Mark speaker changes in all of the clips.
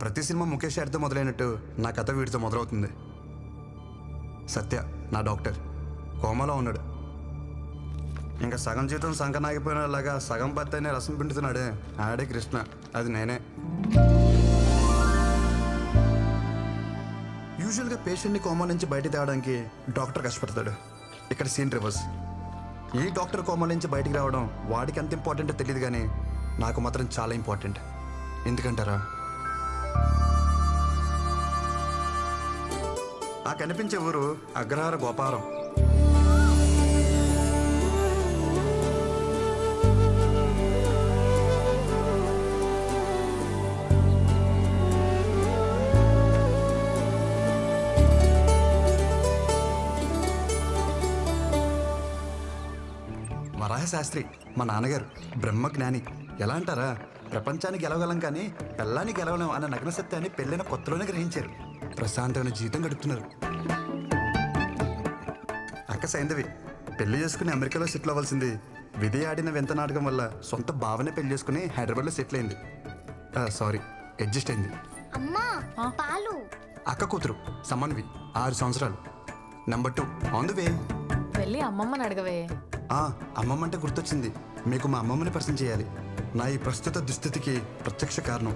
Speaker 1: ప్రతి సినిమా ముఖేష్ గారితో మొదలైనట్టు నా కథ వీడితో మొదలవుతుంది. సత్య నా డాక్టర్. కోమలో ఉన్నాడు. ఇంకా సగం జీవితం సంకనాగిపోయినలాగా సగం భర్తనే రసం పిండుతున్నాడే ఆడే కృష్ణ. అది నేనే. యూజువల్గా పేషెంట్ని కోమా నుంచి బయట తేవడానికి డాక్టర్ కష్టపడతాడు. ఇక్కడ సీన్ రివర్స్ ఈ డాక్టర్ కోమా నుంచి బయటికి రావడం వాడికి ఎంత ఇంపార్టెంట్ తెలియదు కానీ నాకు మాత్రం చాలా ఇంపార్టెంట్ ఎందుకంటారా? ఆ కనిపించే ఊరు అగ్రహార గోపారం. వరాహ శాస్త్రి మా నాన్నగారు బ్రహ్మజ్ఞాని. ఎలా అంటారా? ప్రపంచానికి గెలవగలం కానీ పెళ్ళాన్ని గెలవలేం అన్న నగ్న సత్యాన్ని పెళ్ళైన కొత్తలోనే గ్రహించారు. ప్రశాంతమైన జీవితం గడుపుతున్నారు. అక్క సైందవి పెళ్ళి చేసుకుని అమెరికాలో సెటిల్ అవ్వాల్సింది. విధి ఆడిన వింత నాటకం వల్ల సొంత భావనే పెళ్ళి చేసుకుని హైదరాబాద్లో సెటిల్ అయింది. సారీ అడ్జస్ట్ అయింది.
Speaker 2: అమ్మా పాలు.
Speaker 1: అక్క కూతురు సమ్మన్వి ఆరు సంవత్సరాలు. Number two on the way
Speaker 3: వెళ్ళి అమ్మమ్మని అడగవే.
Speaker 1: ఆ, అమ్మమ్మ అంటే గుర్తొచ్చింది. మీకు మా అమ్మమ్మని పరిచయం చేయాలి. నా ఈ ప్రస్తుత దుస్థితికి ప్రత్యక్ష కారణం.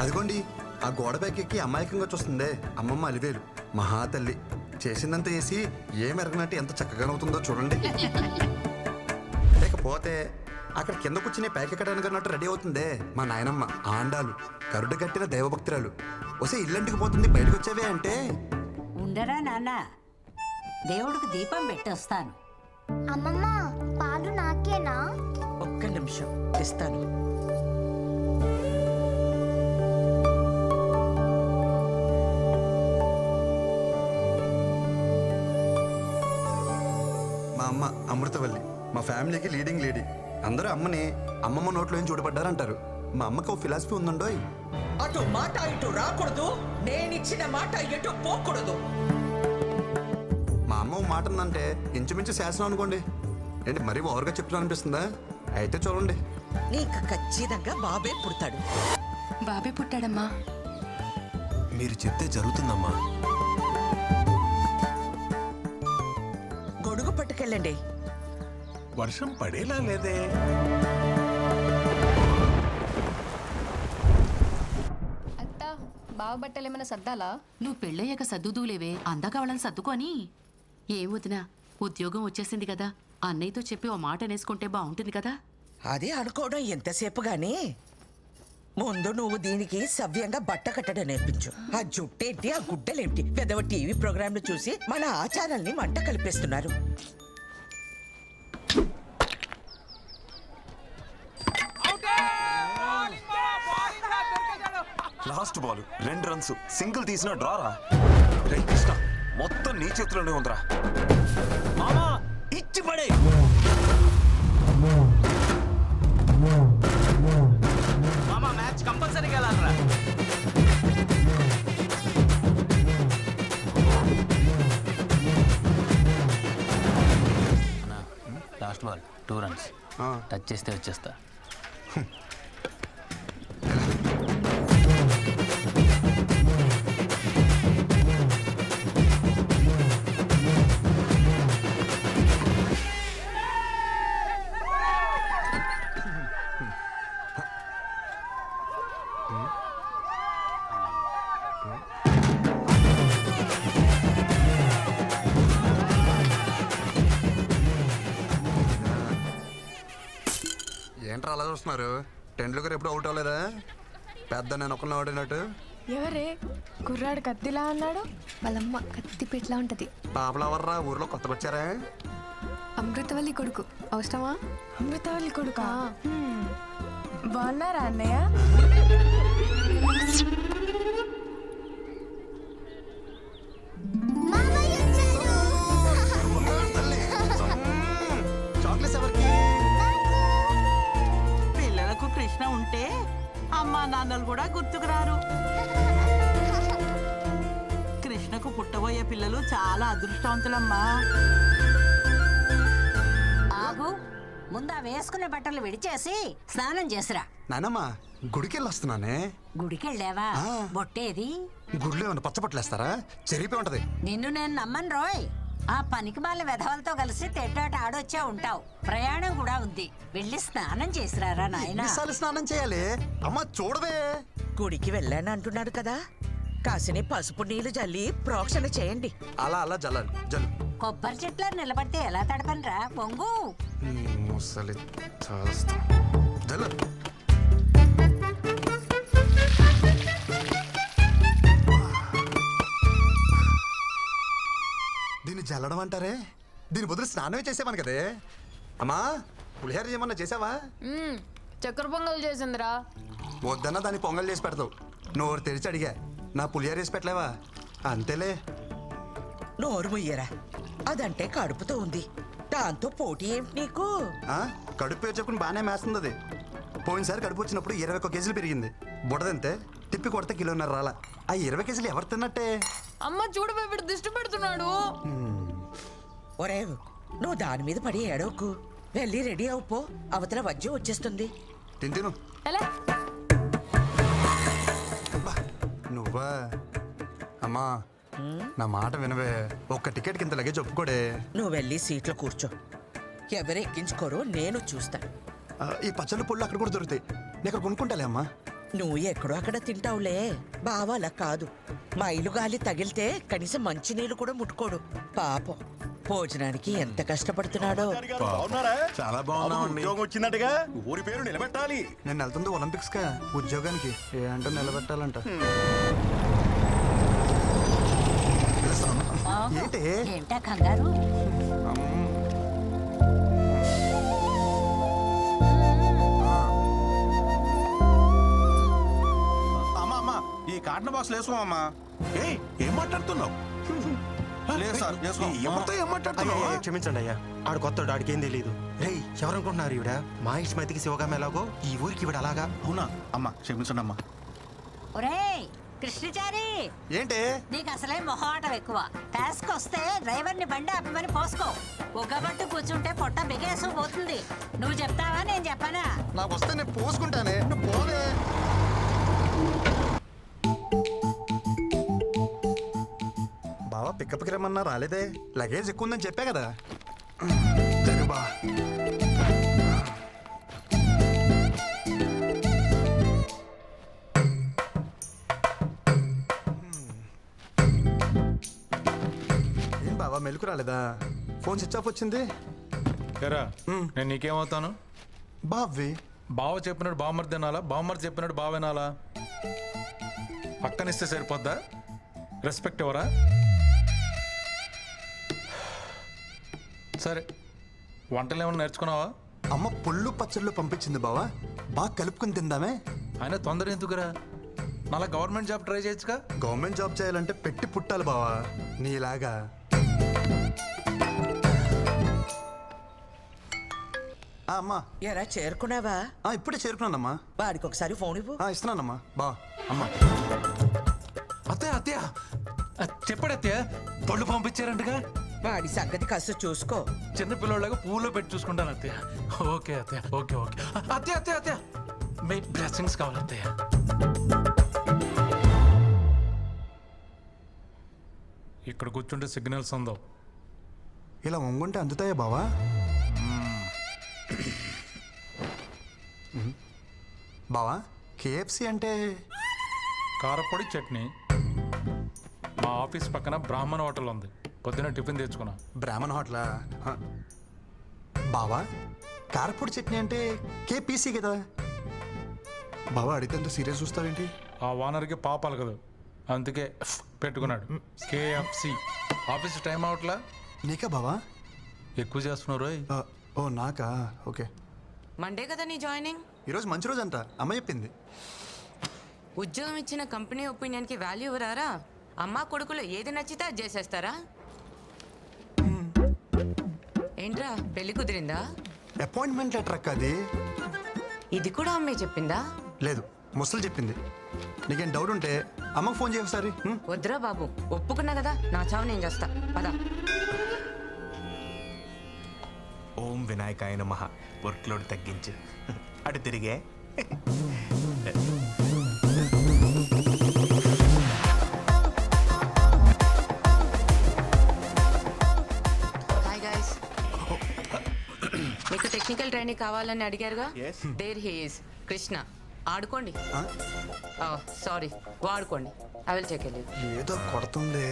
Speaker 1: అదిగోండి ఆ గోడ పైకి ఎక్కి అమాయకంగా చూస్తుందే అమ్మమ్మ అలివేలు మహా తల్లి చేసిందంతా వేసి ఏ మెరగనట్టు ఎంత చక్కగా అవుతుందో చూడండి. లేకపోతే అక్కడ కింద కూర్చుని పైకెక్కడానికి అన్నట్టు రెడీ అవుతుందే మా నాయనమ్మ ఆండాలు కరుడు కట్టిన దైవభక్తురాలు. వస్తే ఇల్లంటికి పోతుంది బయటకు వచ్చేవే అంటే?
Speaker 4: ఉండరా నాన్న దేవుడికి దీపం పెట్టొస్తాను
Speaker 2: అమ్మమ్మ
Speaker 5: నిమిషం. ఇస్తాను
Speaker 1: మా అమ్మ అమృతవల్లి. మా ఫ్యామిలీకి లీడింగ్ లేడీ. అందరూ అమ్మని అమ్మమ్మ నోట్లో ఏం చూడబడ్డారంటారు మా అమ్మకి ఫిలాసఫీ ఉందండోయ్.
Speaker 5: అటు మాట ఇటు రాకూడదు. నేనిచ్చిన మాట ఎటు పోకూడదు.
Speaker 1: మా అమ్మ మాట ఉందంటే ఇంచుమించు శాసనం అనుకోండి. ఏంటి మరీ ఓవర్గా చెప్తున్నా అనిపిస్తుందా? అయితే చూడండి.
Speaker 5: నీకు ఖచ్చితంగా బాబే పుడతాడు.
Speaker 6: బాబే పుట్టాడమ్మా.
Speaker 7: మీరు చెప్తే జరుగుతుందమ్మా.
Speaker 5: గొడుగు పట్టుకెళ్ళండి.
Speaker 7: వర్షం పడేలా లేదే?
Speaker 6: అత్త బావ బట్టలు ఏమైనా సర్దాలా?
Speaker 8: నువ్వు పెళ్ళయ్యాక సర్దుదూలేవే అందాక వాళ్ళని సర్దుకొని? ఏం వదినా ఉద్యోగం వచ్చేసింది కదా. అన్నయ్యతో చెప్పి ఓ మాట అనేసుకుంటే బాగుంటుంది కదా?
Speaker 5: అది అనుకోవడం ఎంతసేపు గాని? ముందు నువ్వు దీనికి సవ్యంగా బట్ట కట్టడం నేర్పించు. ఆ జుట్టేంటి ఆ గుడ్డలేంటి? పెదవ టీవీ ప్రోగ్రాంలు చూసి మన ఆచారాల్ని మంట కలిపేస్తున్నారు.
Speaker 7: లాస్ట్ బాల్ రెండు రన్స్. సింగిల్ తీసిన డ్రారా? రే కృష్ణ మొత్తం నీ చేతిలోనే ఉందిరా. మామా
Speaker 9: టూ రన్స్. టచ్ చేస్తే వచ్చేస్తా.
Speaker 1: ఏంట్రా అలా చూస్తున్నారు? టెండూల్కర్ ఎప్పుడు అవుట్ అవ్వలేదా? పెద్ద నేను ఒకరిని ఆడినట్టు
Speaker 3: ఎవరే? కుర్రాడు కత్తిలా అన్నాడు
Speaker 6: వాళ్ళమ్మ కత్తి పెట్లా ఉంటది.
Speaker 1: పాపలవర్రా ఊర్లో కొత్తగా వచ్చారా
Speaker 6: అమృతవల్లి కొడుకు. అవసరమా?
Speaker 3: అమృతవల్లి కొడుకా? బాగున్నారా అన్నయ్య?
Speaker 5: కృష్ణకు పుట్టబోయే పిల్లలు చాలా అదృష్టవంతులమ్మా.
Speaker 4: ఆగు ముందు ఆ వేసుకునే బట్టలు విడిచేసి స్నానం చేసిరా.
Speaker 1: నానమ్మ గుడికి వెళ్ళి వస్తున్నానే
Speaker 4: గుడికెళ్ళావా?
Speaker 1: ఆ.
Speaker 4: బొట్టేది?
Speaker 1: గుడిలో ఏమైనా పచ్చబట్టలేస్తారా చెరిపి ఉంటది.
Speaker 4: నిన్ను నేను నమ్మను రోయ్. ఆ పనికి మాల వెధవలతో కలిసి తెడ్డాట ఆడొచ్చే ఉంటావు. ప్రయాణం కూడా ఉంది. వెళ్ళి స్నానం చేసిరారా నాయనా?
Speaker 1: ఎన్నిసార్లు స్నానం చేయాలి? అమ్మ చూడవే.
Speaker 5: గుడికి వెళ్ళాను అంటున్నాడు కదా. కాసిని పసుపు నీళ్ళు జల్లి ప్రోక్షణ చేయండి.
Speaker 1: అలా అలా జల్లాలి జల్లు.
Speaker 4: కొబ్బరి చెట్లో నిలబడితే ఎలా తడపనరా? పొంగు.
Speaker 1: ముసలి. జల్లు. దీన్ని జల్లడం అంటారే? దీని బదులు స్నానమే చేసేవాను కదే. అమ్మా పులిహోర చేయమన్నా చేసావా?
Speaker 3: చక్కెర పొంగల్ చేసిందిరా.
Speaker 1: వద్దన్నా దాన్ని పొంగల్ చేసి పెడతావు. నోరు తెరిచి అడిగా. నా పులిహోర వేసి పెట్టలేవా? అంతేలే.
Speaker 5: నోరు ముయ్యరా అదంటే కడుపుతో ఉంది. దాంతో పోటీ ఏమిటి నీకు?
Speaker 1: ఆ? కడుపు పేరు చెప్పుకుని బాగానే మేస్తుంది అది పోయినసారి కడుపు వచ్చినప్పుడు ఇరవై ఒక్క కేజీలు పెరిగింది. బుడదంతే. తిప్పి కొడితే కిలోన్నర రాలా. ఆ ఇరవై కేజీలు ఎవరు తిన్నట్టే?
Speaker 3: అమ్మ చూడు వీడు దిష్టి పెడుతున్నాడు.
Speaker 5: ఒరే నువ్వు దాని మీద పడి ఏడవకు. వెళ్ళి రెడీ అవుపో అవతల వజ్జం వచ్చేస్తుంది.
Speaker 1: తిని తిను.
Speaker 3: ఎలా?
Speaker 1: నువ్వా అమ్మా నా మాట వినవే. ఒక్క టికెట్ కింద లగేజ్ ఒప్పుకోడే.
Speaker 5: నువ్వు వెళ్ళి సీట్లో కూర్చో. ఎవరు ఎక్కించుకోరో నేను చూస్తాను
Speaker 1: ఈ పచ్చళ్ళు పుళ్ళు అక్కడ కూడా దొరుకుతాయి. నేను అక్కడ కొనుక్కుంటాలే అమ్మా.
Speaker 5: నువ్వు ఎక్కడో అక్కడ తింటావులే. బావ అలా కాదు మైలు గాలి తగిలితే కనీసం మంచినీళ్ళు కూడా ముట్టుకోడు. పాపం. భోజనానికి ఎంత కష్టపడుతున్నాడో.
Speaker 7: చాలా బాగున్నామండి.
Speaker 10: ఉద్యోగం వచ్చిందటగా? ఊరి పేరు నిలబెట్టాలి.
Speaker 1: నేను వెళ్తుంది ఒలింపిక్స్ కా ఉద్యోగానికి. ఏ అంటే నిలబెట్టాలంట. ఏంటి?
Speaker 4: ఏంటా కంగారు?
Speaker 10: అమ్మా అమ్మా ఈ కాటన్ బాక్స్ వేసుకోమమ్మా.
Speaker 7: ఏయ్ ఏం మాట్లాడుతున్నావు? ఎవరితో ఏం మాట్లాడుతున్నావు
Speaker 10: క్షమించండి అయ్యా ఆడు కొత్త ఆడికి ఏం తెలియదు రే ఎవరనుకుంటున్నారు ఈవిడ మా ఇష్టమైతికి శివగామ ఎలాగో ఈ ఊరికి ఈవిడ అలాగా అవునా అమ్మా క్షమించండి అమ్మా
Speaker 4: ఒరేయ్ కృష్ణచారి
Speaker 1: ఏంటి
Speaker 4: నీకు అసలే మొహమాటం ఎక్కువ టాస్క్ వస్తే డ్రైవర్ని బండి ఆపమని పోసుకో ఉగ్గబట్టు కూర్చుంటే పొట్ట బిగేసు పోతుంది నువ్వు చెప్తావా నేను చెప్పనా
Speaker 1: నాకు వస్తే నేను పోసుకుంటానే పికప్కి రమ్మన్నా రాలేదే. లగేజ్ ఎక్కువ ఉందని చెప్పా కదా. సరే బా ఏం బావా మెలకు రాలేదా? ఫోన్ స్విచ్ ఆఫ్ వచ్చింది.
Speaker 11: ఎరా నేను నీకేమవుతాను?
Speaker 1: బావ్వి
Speaker 11: బావ చెప్పినట్టు బామ్మర్ తినాలా బామ్మర్ చెప్పినట్టు బావ వినాలా? పక్కనిస్తే సరిపోద్దా? రెస్పెక్ట్ ఎవరా? సరే వంటలు ఏమైనా నేర్చుకున్నావా?
Speaker 1: అమ్మ పుల్లు పచ్చళ్ళు పంపించింది బావా. బాగా కలుపుకొని తిందామే.
Speaker 11: ఆయన తొందర ఎందుకురా? మళ్ళా గవర్నమెంట్ జాబ్ ట్రై చేయొచ్చుగా?
Speaker 1: గవర్నమెంట్ జాబ్ చేయాలంటే పెట్టి పుట్టాలి బావా. నీలాగా. ఆ, అమ్మా.
Speaker 5: ఎరా చేరుకున్నావా?
Speaker 1: ఆ, ఇప్పుడే చేరుకున్నానమ్మా.
Speaker 5: వాడికి ఒకసారి ఫోన్ ఇవ్వు.
Speaker 1: ఆ, ఇస్తున్నానమ్మా. బా అమ్మా.
Speaker 11: అత్తయ్య అత్తయ్య. ఆ, చెప్పాడు అత్తయ్య పళ్ళు పంపించారంటగా?
Speaker 5: వాడి సంగతి కాస్త చూసుకో.
Speaker 11: చిన్న పిల్లలాగా పూలో పెట్టి చూసుకుంటాను అత్తయ్య. ఓకే అత్తయ్య. Okay okay. అత్తయ్య అత్తయ్య అత్తయ్య. మీ బ్లెస్సింగ్స్ కావాలి అత్తయ్య. ఇక్కడ కూర్చుంటే సిగ్నల్స్ ఉందో
Speaker 1: ఇలా వంగుంటే అందుతాయా బావా. బావా కేఎఫ్సి అంటే?
Speaker 11: కారపొడి చట్నీ. మా ఆఫీస్ పక్కన బ్రాహ్మణ హోటల్ ఉంది. పొద్దున టిఫిన్ తెచ్చుకున్నా.
Speaker 1: బ్రాహ్మణ్ హోటలా? హ. బావా కారపొడి చట్నీ అంటే కేపీసీ కదా? బావా అడిగితే అంత సీరియస్ చూస్తావేంటి?
Speaker 11: ఆ ఓనర్కి పాపాలు కదా. అందుకే పెట్టుకున్నాడు. కేఎఫ్సి ఆఫీస్ టైం అవట్లా?
Speaker 1: నీకా బావా?
Speaker 11: ఎక్కువ చేస్తున్నారు రోయ్.
Speaker 1: ఆ, ఓ నాకా? ఓకే.
Speaker 3: మండే కదా నీ జాయినింగ్?
Speaker 1: ఈరోజు మంచి రోజు అంట అమ్మ చెప్పింది.
Speaker 3: ఉద్యోగం ఇచ్చిన కంపెనీ ఒపీనియన్కి వాల్యూ ఇవ్వరారా? అమ్మా కొడుకులు ఏది నచ్చితే అది చేసేస్తారా? ఏంట్రా పెళ్ళి కుదిరిందా?
Speaker 1: అపాయింట్మెంట్ లెటర్ అక్క అది.
Speaker 3: ఇది కూడా అమ్మే చెప్పిందా?
Speaker 1: లేదు ముసలు చెప్పింది. నీకేం డౌట్ ఉంటే అమ్మకు ఫోన్ చేయ ఒకసారి ఉం?
Speaker 3: వద్దురా బాబు ఒప్పుకున్నా కదా నా చావు నేను చేస్తా. పదా.
Speaker 7: ఓం
Speaker 12: వినాయకాయ నమః వర్క్ లోడ్ తగ్గించు. అటు తిరిగే.
Speaker 3: ట్రైనింగ్ కావాలని అడిగారుగా?
Speaker 12: Yes.
Speaker 3: దేర్ హీస్ కృష్ణ ఆడుకోండి. సారీ వాడుకోండి. ఐ విల్ చెక్
Speaker 1: ఏదో కొడుతుంది.